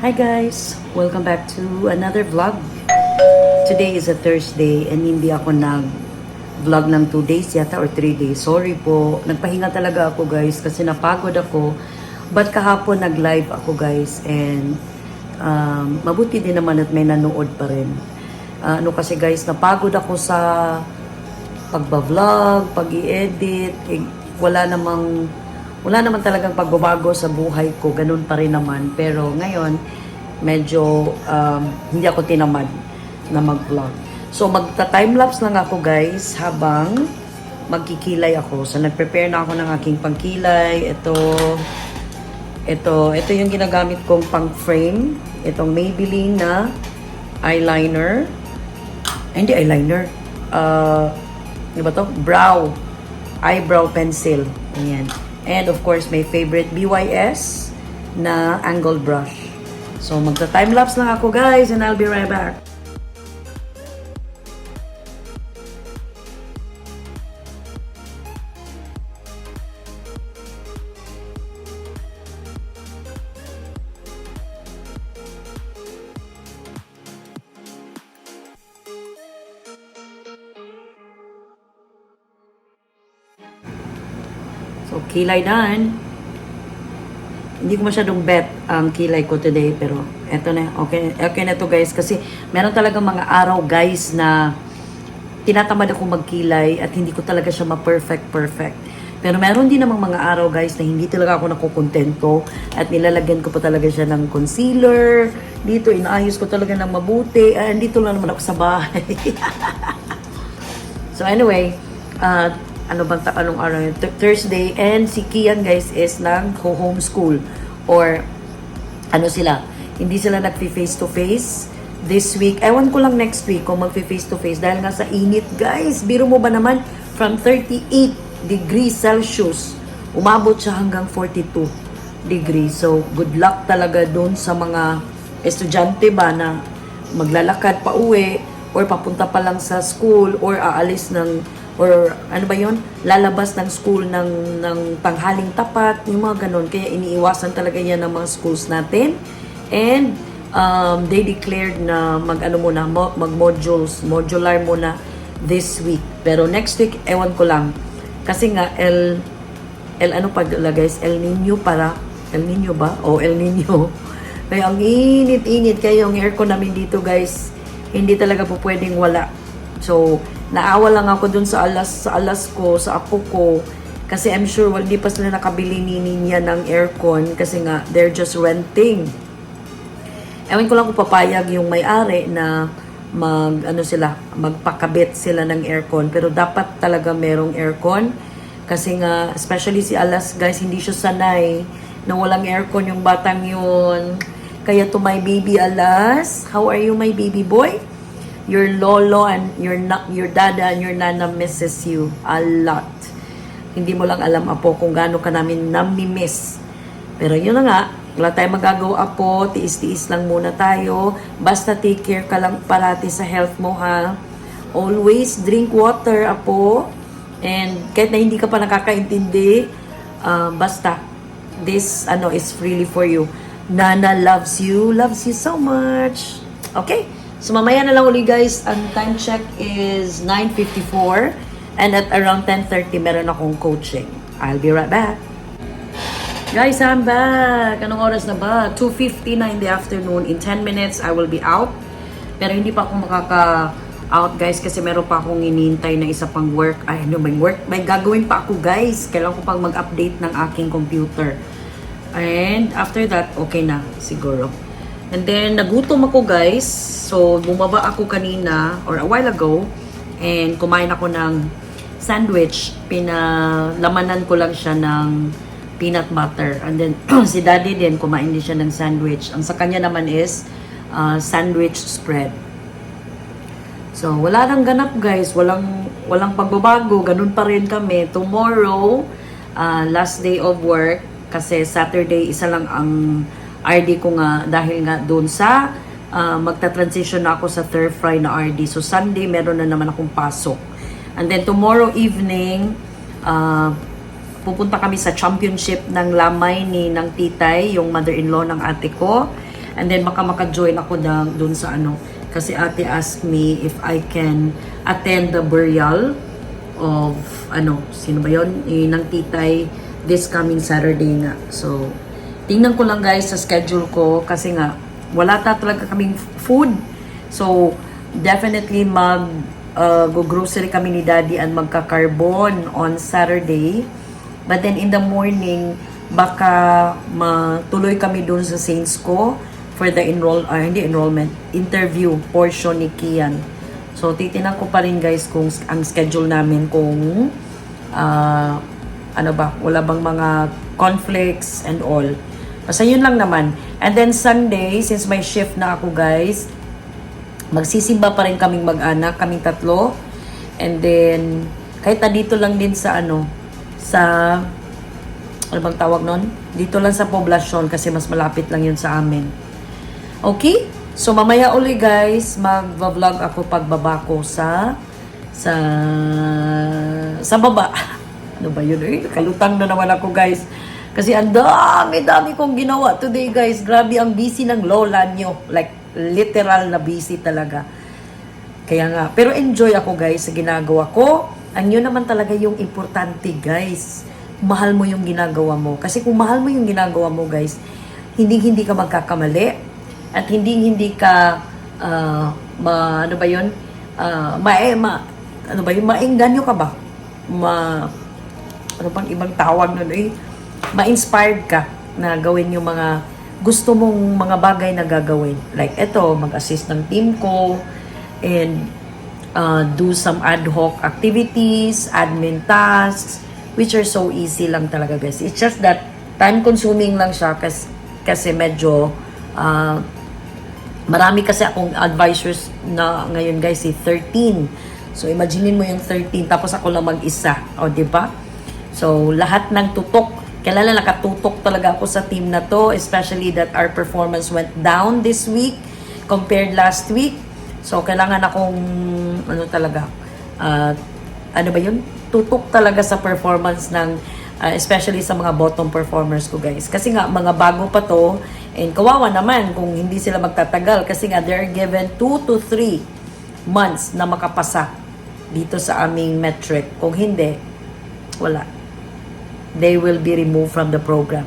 Hi guys! Welcome back to another vlog. Today is a Thursday and hindi ako nag vlog ng 2 days yata or 3 days. Sorry po. Nagpahinga talaga ako guys kasi napagod ako. But kahapon nag-live ako guys and um, mabuti din naman at may nanood pa rin. Ah, ano kasi guys, napagod ako sa pagba-vlog, pag-i-edit, eh, wala namang wala naman talagang pagbabago sa buhay ko, ganun pa rin naman. Pero ngayon, medyo um, hindi ako tinamad na mag-vlog. So magta-timelapse lang ako guys habang magkikilay ako. So nag-prepare na ako ng aking pangkilay. Ito, ito, ito yung ginagamit kong pang frame. Itong Maybelline na eyeliner. Ay, hindi eyeliner. Uh, ano ba to? Brow. Eyebrow pencil. Ayan. And of course, my favorite BYS na angle brush. So, magta-timelapse lang ako guys and I'll be right back. Kilay done. Hindi ko masyadong bet ang kilay ko today, pero eto na. Okay, okay na to guys. Kasi meron talaga mga araw guys na tinatamad ako magkilay at hindi ko talaga siya ma-perfect perfect. Pero meron din namang mga araw guys na hindi talaga ako nakukontento at nilalagyan ko pa talaga siya ng concealer. Dito, inaayos ko talaga ng mabuti. Ah, dito lang naman ako sa bahay. So anyway, uh, ano bang ta- anong araw yun? Th- Thursday and si Kian guys is nag homeschool or ano sila, hindi sila nag face to face this week. Ewan ko lang next week kung mag face to face dahil nga sa init guys. Biro mo ba naman from 38 degrees Celsius umabot siya hanggang 42 degrees. So good luck talaga doon sa mga estudyante ba na maglalakad pa uwi or papunta pa lang sa school or aalis ng or ano ba yon lalabas ng school ng ng tanghaling tapat yung mga ganun. Kaya iniiwasan talaga yan ng mga schools natin. And um, they declared na mag ano muna mo- mag modules modular muna this week. Pero next week ewan ko lang. Kasi nga El El ano pala guys? El Nino para El Nino ba? O El Nino. Kaya ang init-init kaya yung aircon namin dito guys hindi talaga po pwedeng wala. So, naawa lang ako dun sa alas, sa alas ko, sa apo ko. Kasi I'm sure, well, hindi pa sila nakabili ni niya ng aircon kasi nga, they're just renting. Ewan ko lang kung papayag yung may-ari na mag, ano sila, magpakabit sila ng aircon. Pero dapat talaga merong aircon. Kasi nga, especially si Alas, guys, hindi siya sanay na walang aircon yung batang yun. Kaya to my baby Alas, how are you my baby boy? Your lolo and your your dada and your nana misses you a lot. Hindi mo lang alam apo kung gaano ka namin nami-miss. Pero yun na nga, wala tayong magagawa po, tiis-tiis lang muna tayo. Basta take care ka lang parati sa health mo ha. Always drink water, apo. And kahit na hindi ka pa nakakaintindi, ah, basta, this ano is freely for you. Nana loves you, loves you so much. Okay? So mamaya na lang uli guys, ang time check is 9.54 and at around 10.30 meron akong coaching. I'll be right back. Guys, I'm back. Anong oras na ba? 2.50 na in the afternoon. In 10 minutes, I will be out. Pero hindi pa ako makaka-out, guys, kasi meron pa akong inintay na isa pang work. Ay, ano, may work. May gagawin pa ako, guys. Kailangan ko pang mag-update ng aking computer. And after that, okay na, siguro. And then, nagutom ako, guys. So, bumaba ako kanina, or a while ago, and kumain ako ng sandwich. Pinalamanan ko lang siya ng peanut butter. And then, si daddy din, kumain din siya ng sandwich. Ang sa kanya naman is uh, sandwich spread. So, wala nang ganap guys. Walang, walang pagbabago. Ganun pa rin kami. Tomorrow, uh, last day of work. Kasi Saturday, isa lang ang RD ko nga dahil nga doon sa uh, magta-transition na ako sa third fry na RD. So, Sunday, meron na naman akong pasok. And then, tomorrow evening, uh, pupunta kami sa championship ng lamay ni ng titay, yung mother-in-law ng ate ko. And then baka maka-join ako na dun sa ano. Kasi ate asked me if I can attend the burial of ano, sino ba yun? Eh, ng titay this coming Saturday nga. So, tingnan ko lang guys sa schedule ko kasi nga wala ta talaga kaming food. So, definitely mag uh, go grocery kami ni daddy and magka-carbon on Saturday. But then in the morning, baka matuloy kami doon sa Saints ko for the enroll, ah, hindi enrollment, interview portion ni Kian. So, titinan ko pa rin guys kung ang schedule namin kung ah, ano ba, wala bang mga conflicts and all. Basta yun lang naman. And then Sunday, since may shift na ako guys, magsisimba pa rin kaming mag-anak, kaming tatlo. And then, kahit na dito lang din sa ano, sa, ano bang tawag nun? Dito lang sa poblasyon kasi mas malapit lang yun sa amin. Okay? So, mamaya uli guys, mag-vlog ako pagbaba ko sa, sa, sa baba. Ano ba yun? Eh, kalutang na naman ako guys. Kasi ang dami-dami kong ginawa today guys. Grabe ang busy ng lola nyo. Like, literal na busy talaga. Kaya nga, pero enjoy ako guys sa ginagawa ko. Ang yun naman talaga yung importante guys. Mahal mo yung ginagawa mo. Kasi kung mahal mo yung ginagawa mo guys, hindi hindi ka magkakamali at hindi hindi ka ah, ma ano ba yun? Ah, ma, eh, ma ano ba yun? Maengganyo ka ba? Ma ano pang ibang tawag nun eh? Ma-inspired ka na gawin yung mga gusto mong mga bagay na gagawin. Like eto, mag-assist ng team ko and uh, do some ad hoc activities, admin tasks, which are so easy lang talaga guys. It's just that time consuming lang siya kasi, kasi medyo uh, marami kasi akong advisors na ngayon guys, eh, 13. So imaginein mo yung 13 tapos ako lang mag-isa. O, di ba? So lahat ng tutok, kailan nakatutok talaga ako sa team na to, especially that our performance went down this week compared last week. So kailangan akong ano talaga, ah, ano ba yun? Tutok talaga sa performance ng ah, especially sa mga bottom performers ko guys. Kasi nga mga bago pa to and kawawa naman kung hindi sila magtatagal kasi nga they're given 2 to 3 months na makapasa dito sa aming metric. Kung hindi, wala. They will be removed from the program.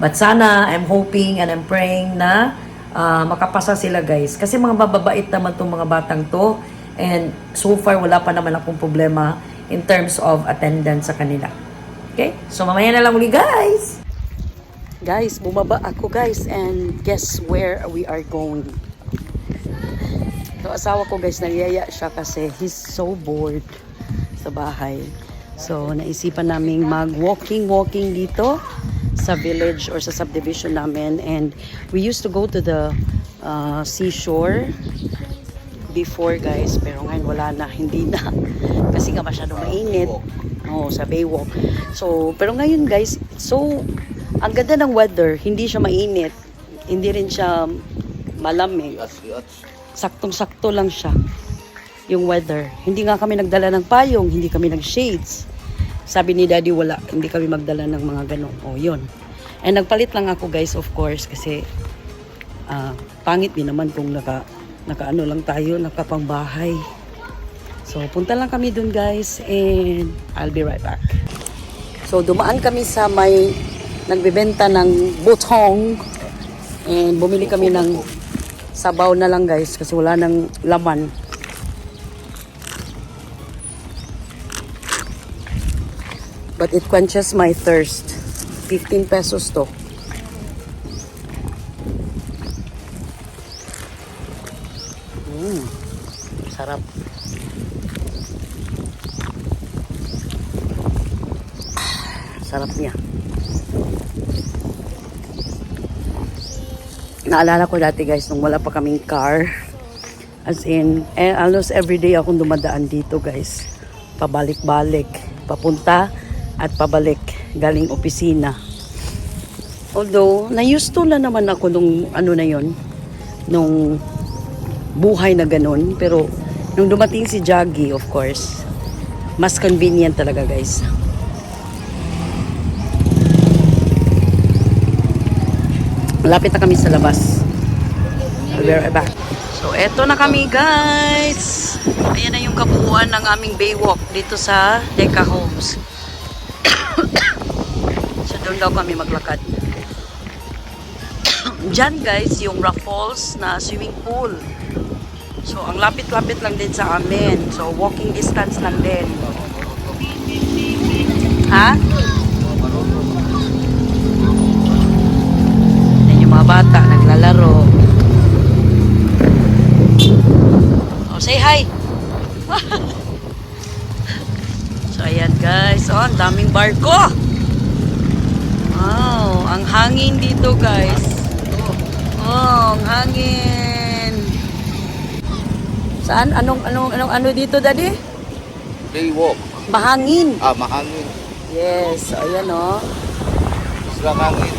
But sana, I'm hoping and I'm praying na ah, makapasa sila guys. Kasi mga bababait naman tong mga batang to. And so far, wala pa naman akong problema in terms of attendance sa kanila. Okay? So mamaya na lang uli guys! Guys, bumaba ako guys and guess where we are going? Yung asawa ko guys, naliyaya siya kasi he's so bored sa bahay. So, naisipan namin mag-walking-walking dito sa village or sa subdivision namin. And we used to go to the uh, seashore before guys. Pero ngayon wala na, hindi na. Kasi nga masyado mainit. Oo, sa Baywalk. So, pero ngayon guys, so, ang ganda ng weather. Hindi siya mainit. Hindi rin siya malamig saktong-sakto lang siya yung weather. Hindi nga kami nagdala ng payong, hindi kami nag-shades. Sabi ni daddy, wala, hindi kami magdala ng mga ganun. O, yun. And nagpalit lang ako guys, of course, kasi ah, pangit din naman kung naka, naka ano lang tayo, nakapangbahay. So, punta lang kami dun guys, and I'll be right back. So, dumaan kami sa may nagbebenta ng butong and bumili kami ng sabaw na lang guys kasi wala nang laman. But it quenches my thirst. 15 pesos to. Mm, sarap. Sarap niya. Naalala ko dati guys, nung wala pa kaming car. As in, eh, almost everyday akong dumadaan dito guys. Pabalik-balik. Papunta at pabalik. Galing opisina. Although, na-used to na naman ako nung ano na yon nung buhay na ganun. Pero, nung dumating si Jaggy, of course, mas convenient talaga guys. Malapit na kami sa labas. I'll be right back. So, eto na kami, guys. Ayan na yung kabuuan ng aming baywalk dito sa Deca Homes. So, doon daw kami maglakad. Diyan, guys, yung Raffles na swimming pool. So, ang lapit-lapit lang din sa amin. So, walking distance lang din. Ha? Yan yung mga bata, naglalaro. Oh, say hi! ayan guys. Oh, ang daming barko! Wow, ang hangin dito guys. Oh, ang hangin. Saan? Anong, anong, anong, ano dito, daddy? Baywalk. Mahangin. Ah, mahangin. Yes, so ayan oh. Islang hangin.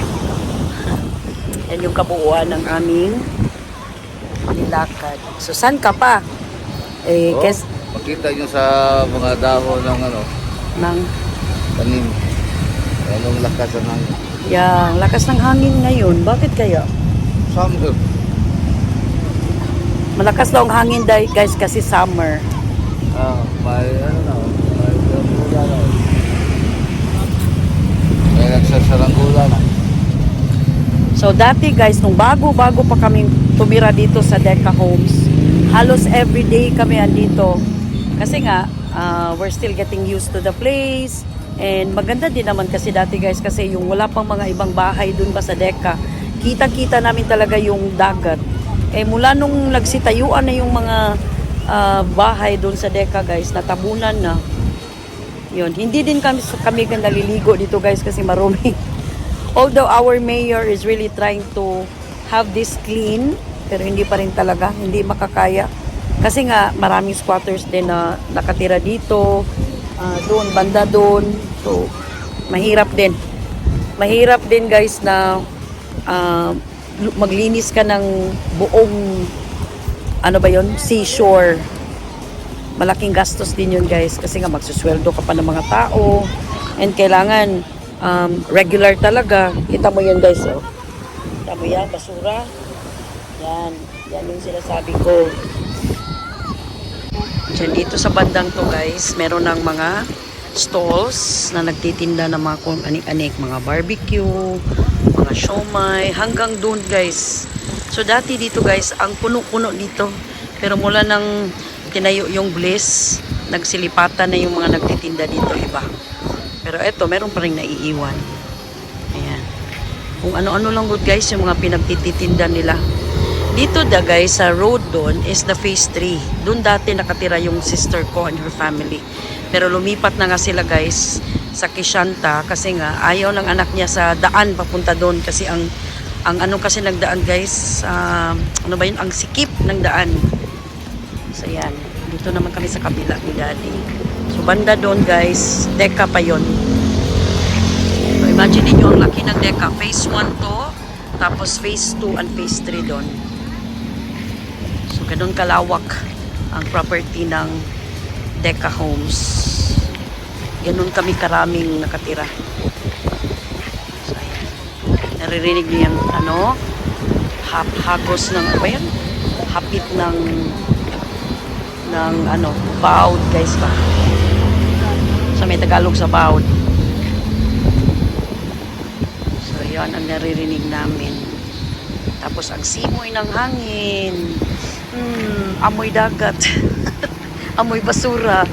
Yan yung kabuuan ng aming nilakad. So, saan ka pa? Eh, Oh, kes Makita nyo sa mga dahon ng ano, ng, tanim. Anong lakas ng hangin. yang lakas ng hangin ngayon. Bakit kaya? Summer. Malakas daw ang hangin dahil guys kasi summer. Ah, may ano may saranggola na. May nagsasaranggola na. So dati guys, nung bago-bago pa kami tumira dito sa Deca Homes, halos everyday kami andito. Kasi nga, uh, we're still getting used to the place. And maganda din naman kasi dati guys, kasi yung wala pang mga ibang bahay dun ba sa Deca, kita-kita namin talaga yung dagat. Eh mula nung nagsitayuan na yung mga ah, bahay dun sa Deca guys, natabunan na. Yun, hindi din kami kami naliligo dito guys kasi marumi. Although our mayor is really trying to have this clean, pero hindi pa rin talaga, hindi makakaya. Kasi nga maraming squatters din na nakatira dito, ah, doon, banda doon. So, mahirap din. Mahirap din guys na lu- maglinis ka ng buong ano ba yon seashore. Malaking gastos din yun guys kasi nga magsusweldo ka pa ng mga tao. And kailangan um, regular talaga. Kita mo yun guys oh. kita mo yan basura. Yan. Yan yung sinasabi ko Diyan dito sa bandang to guys meron ng mga stalls na nagtitinda ng mga kung anik-anik mga barbecue mga siomay hanggang doon guys. So dati dito guys ang puno-puno dito. Pero mula nang tinayo yung bliss nagsilipatan na yung mga nagtitinda dito iba. Pero eto meron pa rin naiiwan. Ayan. Kung ano-ano lang good guys yung mga pinagtititinda nila. Dito da guys sa road doon is the phase 3 doon dati nakatira yung sister ko and her family pero lumipat na nga sila guys sa Kishanta kasi nga ayaw ng anak niya sa daan papunta doon kasi ang ang ano kasi nagdaan guys ah, ano ba yun ang sikip ng daan So yan, dito naman kami sa kabila ni Daddy. So banda doon guys, deka pa yon. So imagine niyo ang laki ng deka. Phase 1 to, tapos phase 2 and phase 3 doon. So ganun kalawak ang property ng Deca Homes. Ganun kami karaming nakatira. So. Naririnig niyo yung ano, hap hagos ng ano? Hapit ng ng ano, bawd guys ba. Sa may Tagalog sa bawd. So, yun ang naririnig namin. Tapos, ang simoy ng hangin. Hmm, amoy dagat. amoy basura.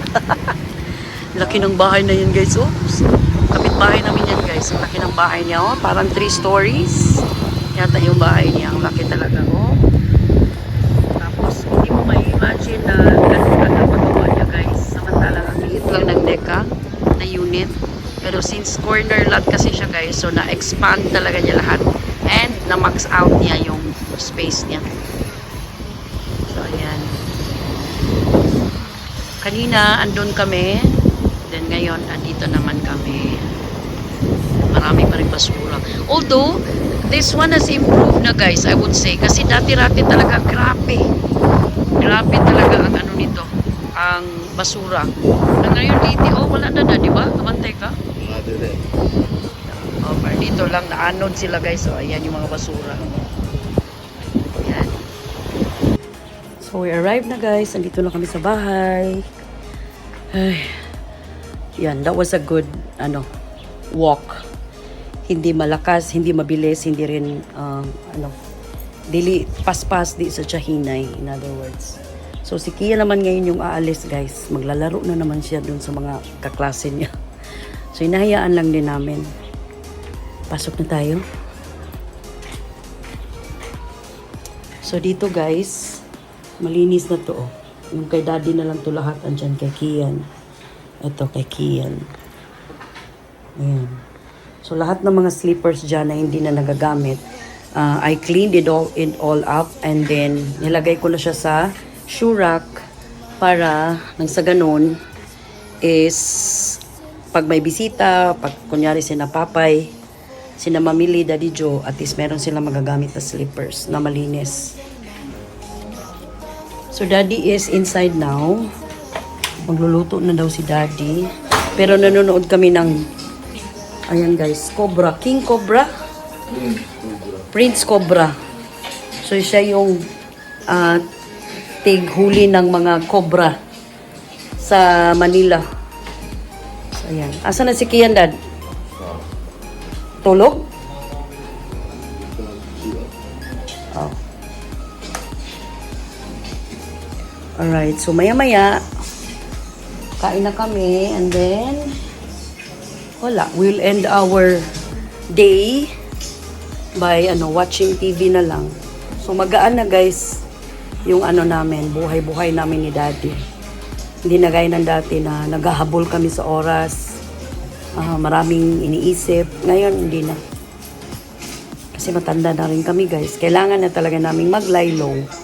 Laki ng bahay na yun guys. Oops. Kapit bahay namin yan guys. Ang laki ng bahay niya. Oh. Parang 3 stories. Yata yung bahay niya. Ang laki talaga. Oh. Tapos, hindi mo ma-imagine na ganun ka na magawa niya guys. Samantalang ang lang ng deka na unit. Pero since corner lot kasi siya guys, so na-expand talaga niya lahat. And na-max out niya yung space niya. So, ayan. Kanina, andun kami. Then ngayon, andito naman kami. Marami pa rin basura. Although, this one has improved na guys, I would say. Kasi dati-rati talaga, grabe. Grabe talaga ang ano nito, ang basura. Na ngayon dito, oh, wala na na, di ba? Kamantay ka? Mga dire. Oh, pero dito lang, naanod sila guys. So, ayan yung mga basura. So we arrived na guys. Andito na kami sa bahay. Ay. Yan, that was a good ano walk. Hindi malakas, hindi mabilis, hindi rin um, ano dili paspas di sa chahinay in other words. So si Kia naman ngayon yung aalis guys. Maglalaro na naman siya dun sa mga kaklase niya. So inahayaan lang din namin. Pasok na tayo. So dito guys, malinis na to. oh. Yung kay daddy na lang to lahat. Andyan kay Kian. Ito kay Kian. Ayan. So lahat ng mga slippers dyan na hindi na nagagamit, uh, I cleaned it all, it all up and then nilagay ko na siya sa shoe rack para nang sa ganun is pag may bisita, pag kunyari sina Papay, sina Mamili, Daddy Joe, at least meron sila magagamit na slippers na malinis. So Daddy is inside now. Magluluto na daw si Daddy. Pero nanonood kami ng Ayan guys, Cobra. King Cobra? Prince Cobra. So siya yung ah, tighuli ng mga cobra sa Manila. So ayan. Asa na si Kian Dad? Tulog? Alright, so maya-maya, kain na kami, and then, wala, we'll end our day by ano watching TV na lang. So magaan na guys yung ano namin, buhay-buhay namin ni Daddy. Hindi na gaya ng dati na naghahabol kami sa oras. ah, maraming iniisip. Ngayon, hindi na. Kasi matanda na rin kami guys. Kailangan na talaga namin mag-lie low